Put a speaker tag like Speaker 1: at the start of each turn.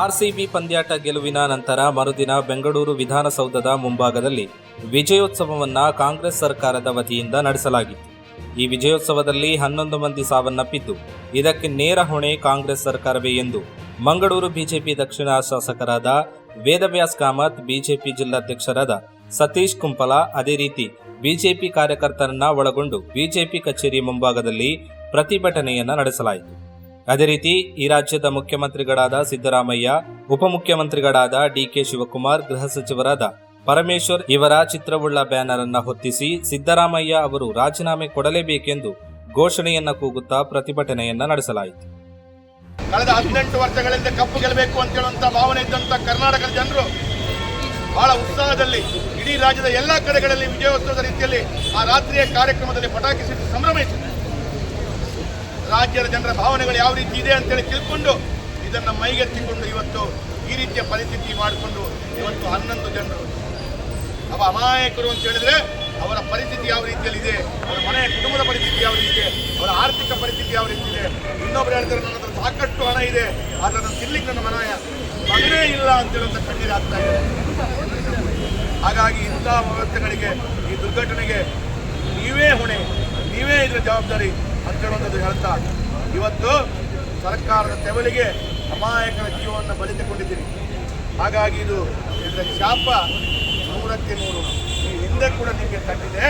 Speaker 1: RCB ಪಂದ್ಯಾಟ ಗೆಲುವಿನ ನಂತರ ಮರುದಿನ ಬೆಂಗಳೂರು ವಿಧಾನಸೌಧದ ಮುಂಭಾಗದಲ್ಲಿ ವಿಜಯೋತ್ಸವವನ್ನ ಕಾಂಗ್ರೆಸ್ ಸರ್ಕಾರದ ವತಿಯಿಂದ ನಡೆಸಲಾಗಿತ್ತು. ಈ ವಿಜಯೋತ್ಸವದಲ್ಲಿ ಹನ್ನೊಂದು ಮಂದಿ ಸಾವನ್ನಪ್ಪಿದ್ದು, ಇದಕ್ಕೆ ನೇರ ಹೊಣೆ ಕಾಂಗ್ರೆಸ್ ಸರ್ಕಾರವೇ ಎಂದು ಮಂಗಳೂರು ಬಿಜೆಪಿ ದಕ್ಷಿಣ ಶಾಸಕರಾದ ವೇದವ್ಯಾಸ್ ಕಾಮತ್, ಬಿಜೆಪಿ ಜಿಲ್ಲಾಧ್ಯಕ್ಷರಾದ ಸತೀಶ್ ಕುಂಪಲ ಅದೇ ರೀತಿ ಬಿಜೆಪಿ ಕಾರ್ಯಕರ್ತರನ್ನ ಒಳಗೊಂಡು ಬಿಜೆಪಿ ಕಚೇರಿ ಮುಂಭಾಗದಲ್ಲಿ ಪ್ರತಿಭಟನೆಯನ್ನ ನಡೆಸಲಾಯಿತು. ಅದೇ ರೀತಿ ಈ ರಾಜ್ಯದ ಮುಖ್ಯಮಂತ್ರಿಗಳಾದ ಸಿದ್ದರಾಮಯ್ಯ, ಉಪಮುಖ್ಯಮಂತ್ರಿಗಳಾದ ಡಿಕೆ ಶಿವಕುಮಾರ್, ಗೃಹ ಸಚಿವರಾದ ಪರಮೇಶ್ವರ್ ಇವರ ಚಿತ್ರವುಳ್ಳ ಬ್ಯಾನರ್ ಅನ್ನ ಹೊತ್ತಿಸಿ ಸಿದ್ದರಾಮಯ್ಯ ಅವರು ರಾಜೀನಾಮೆ ಕೊಡಲೇಬೇಕೆಂದು ಘೋಷಣೆಯನ್ನ ಕೂಗುತ್ತಾ ಪ್ರತಿಭಟನೆಯನ್ನ ನಡೆಸಲಾಯಿತು.
Speaker 2: ಕಳೆದ ಹದಿನೆಂಟು ವರ್ಷಗಳಿಂದ ಕಪ್ಪು ಗೆಲ್ಲಬೇಕು ಅಂತ ಹೇಳುವಂತ ಭಾವನೆ ಇದ್ದಂತ ಕರ್ನಾಟಕದ ಜನರು ಬಹಳ ಉತ್ಸಾಹದಲ್ಲಿ ಇಡೀ ರಾಜ್ಯದ ಎಲ್ಲಾ ಕಡೆಗಳಲ್ಲಿ ವಿಜಯೋತ್ಸವದ ರೀತಿಯಲ್ಲಿ ಆ ರಾತ್ರಿಯ ಕಾರ್ಯಕ್ರಮದಲ್ಲಿ ಪಟಾಕಿ ಸಿಟ್ಟು ಸಂಭ್ರಮಿಸಿದೆ ರಾಜ್ಯದ ಜನರ ಭಾವನೆಗಳು ಯಾವ ರೀತಿ ಇದೆ ಅಂತೇಳಿ ತಿಳ್ಕೊಂಡು ಇದನ್ನು ಮೈಗೆತ್ತಿಕೊಂಡು ಇವತ್ತು ಈ ರೀತಿಯ ಪರಿಸ್ಥಿತಿ ಮಾಡಿಕೊಂಡು ಇವತ್ತು ಹನ್ನೊಂದು ಜನರು. ಅವ ಅಮಾಯಕರು ಅಂತ ಹೇಳಿದ್ರೆ ಅವರ ಪರಿಸ್ಥಿತಿ ಯಾವ ರೀತಿಯಲ್ಲಿ ಇದೆ, ಅವರ ಮನೆಯ ಕುಟುಂಬದ ಪರಿಸ್ಥಿತಿ ಯಾವ ರೀತಿ ಇದೆ, ಅವರ ಆರ್ಥಿಕ ಪರಿಸ್ಥಿತಿ ಯಾವ ರೀತಿ ಇದೆ. ಇನ್ನೊಬ್ರು ಹೇಳ್ತಾರೆ, ನನ್ನ ಹತ್ರ ಸಾಕಷ್ಟು ಹಣ ಇದೆ, ಆದರೆ ಅದನ್ನು ತಿನ್ಲಿಕ್ಕೆ ನನ್ನ ಮನೆಯ ಮಗನೇ ಇಲ್ಲ ಅಂತ ಹೇಳುವಂತ ಕಣ್ಣೀರು ಆಗ್ತಾ ಇದೆ. ಹಾಗಾಗಿ ಇಂತಹ ವ್ಯವಸ್ಥೆಗಳಿಗೆ, ಈ ದುರ್ಘಟನೆಗೆ ನೀವೇ ಹೊಣೆ, ನೀವೇ ಇದರ ಜವಾಬ್ದಾರಿ. ಅಂತ ಹೇಳುವಂಥದ್ದು ಹೇಳ್ತಾ, ಇವತ್ತು ಸರ್ಕಾರದ ತೆವಲಿಗೆ ಅಮಾಯಕರ ಜೀವವನ್ನು ಬಲಿತುಕೊಂಡಿದ್ದೀರಿ. ಹಾಗಾಗಿ ಇದು ಇದರ ಶಾಪ ನೂರಕ್ಕೆ ನೂರು. ಈ ಹಿಂದೆ ಕೂಡ ನಿಮಗೆ ತಟ್ಟಿದೆ.